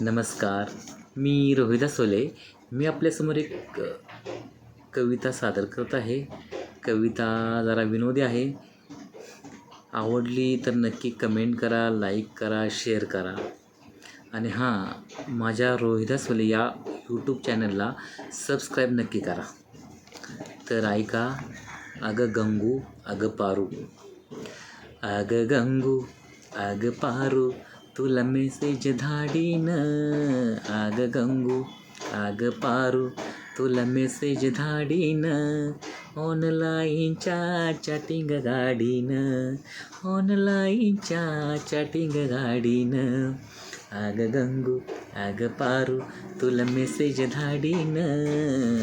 नमस्कार मी रोहिदा सोले. मी आपल्यासमोर एक कविता सादर करत आहे. कविता जरा विनोदी आहे. आवडली तर नक्की कमेंट करा लाईक करा शेअर करा. आणि हां माझ्या रोहिदा सोले या यूट्यूब चॅनलला सबस्क्राईब नक्की करा. तर ऐका अगं गंगू अगं पारू. अगं गंगू अगं पारू. तुला मेसेज धाडीन आग गंगू आग पारू. तुला मेसेज धाडीन ऑनलाईनच्या चॅटिंग गाडीन. ऑनलाईनच्या चॅटिंग गाडीन. आग गंगू आग पारू. तुला मेसेज धाडीन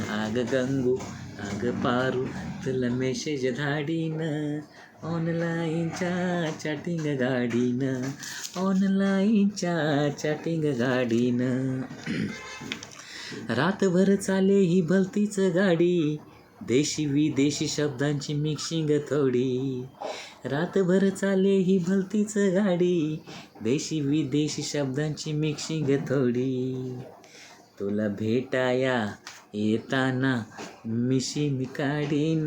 आग गंगू अग पारू तुला मेसेज धाडीन. ऑनलाईनच्या चॅटिंग गाडीनं. ऑनलाईनच्या चॅटिंग गाडीनं. रातभर चाले ही भलतीच गाडी. देशी विदेशी शब्दांची मिक्सिंग थोडी. रातभर चाले ही भलतीच गाडी. देशी विदेशी शब्दांची मिक्सिंग थोडी. तुला भेटाया येताना मिशी मी काढीन.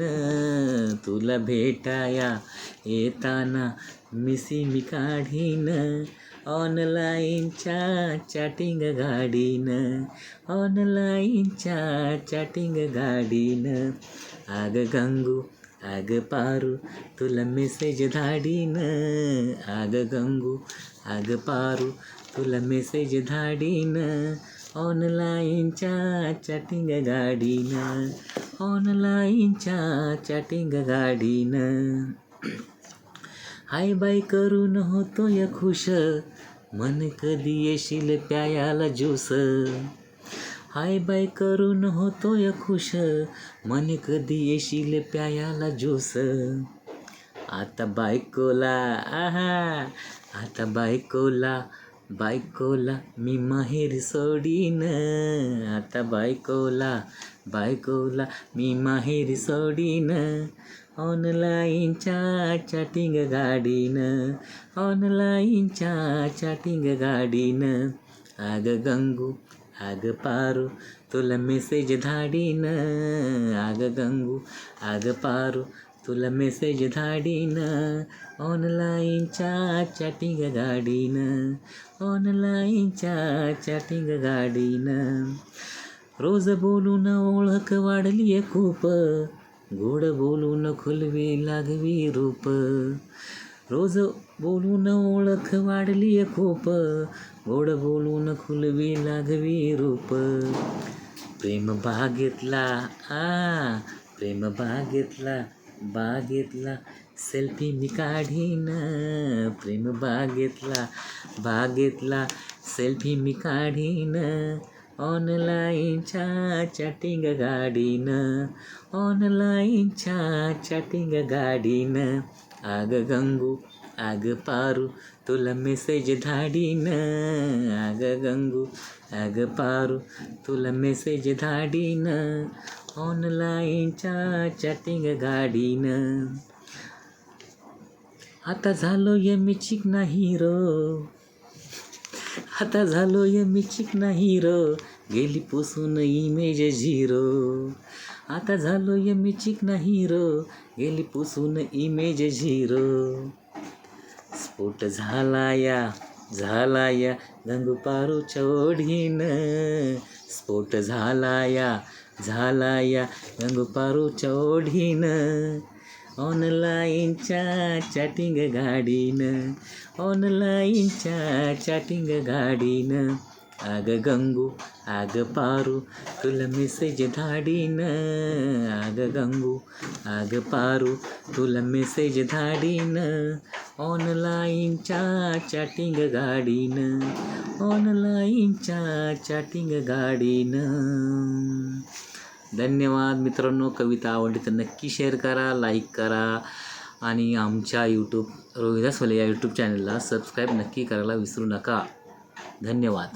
तुला भेटाया येताना मिशी मी काढीन. ऑनलाईनच्या चॅटिंग गाडीनं. ऑनलाईनच्या चॅटिंग गाडीनं. आग गंगू आग पारू तुला मेसेज धाडीन. आग गंगू आग पारू तुला मेसेज धाडीन. ऑनलाईनच्या चॅटिंग गाडीनं ऑनलाईनच्या चॅटिंग गाडीनं हाय बाय करून होतोय खुश मन कधी येशील प्यायाला ज्यूस हाय बाय करून होतोय खुश मन कधी येशील प्यायाला ज्यूस आता बायकोला आहा आता बायकोला बायकोला मी माहेर सोडीन. आता बायकोला बायकोला मी माहेर सोडीन. ऑनलाईनच्या चॅटिंग गाडीन. ऑनलाईनच्या चॅटिंग गाडीन. आग गंगू आग पारू तुला मेसेज धाडीन. आग गंगू आग पारू तुला मेसेज धाडीन. ऑनलाईनच्या चॅटिंग गाडीनं. ऑनलाईनच्या चॅटिंग गाडीनं. रोज बोलून ओळख वाढली आहे खूप. गोड बोलून खुलवी लागवी रूप. रोज बोलून ओळख वाढली आहे खूप. गोड बोलून खुलवी लागवी रूप. प्रेम बागेतला आ प्रेम बागेतला बागेतला सेल्फी मी काढीन. प्रेम बागेतला बागेतला सेल्फी मी काढीन. ऑनलाईनच्या चॅटिंग गाडीनं. ऑनलाईनच्या चॅटिंग गाडीनं. आग गंगू आग पारू तुला मेसेज धाडीन. आग गंगू आग पारू तुला मेसेज धाडीन. ऑनलाईनच्या चॅटिंग गाडीनं. आता झालो ये मी चिकना हिरो आता झालो ये मी चिकना हिरो गेली पुसून इमेज झिरो आता झालो ये मी चिकना हिरो गेली पुसून इमेज झिरो स्फोट झाला या झाला या गंगू पारू चोढीन. स्फोट झाला या झाला या गंगू पारू चोढीन. ऑनलाईनच्या चॅटिंग गाडीनं ऑनलाईनच्या चॅटिंग गाडीनं. आग गंगू आग पारू तुला मेसेज धाडीन आग गंगू आग पारू तुला मेसेज धाडीन ऑनलाईनच्या चॅटिंग गाडीन। ऑनलाईनच्या चॅटिंग गाडीन। धन्यवाद मित्रांनो कविता आवडली तर नक्की शेअर करा लाईक करा आणि आमच्या यूट्यूब रोहिदास फले या यूट्यूब चॅनलला सबस्क्राईब नक्की करायला विसरू नका. धन्यवाद.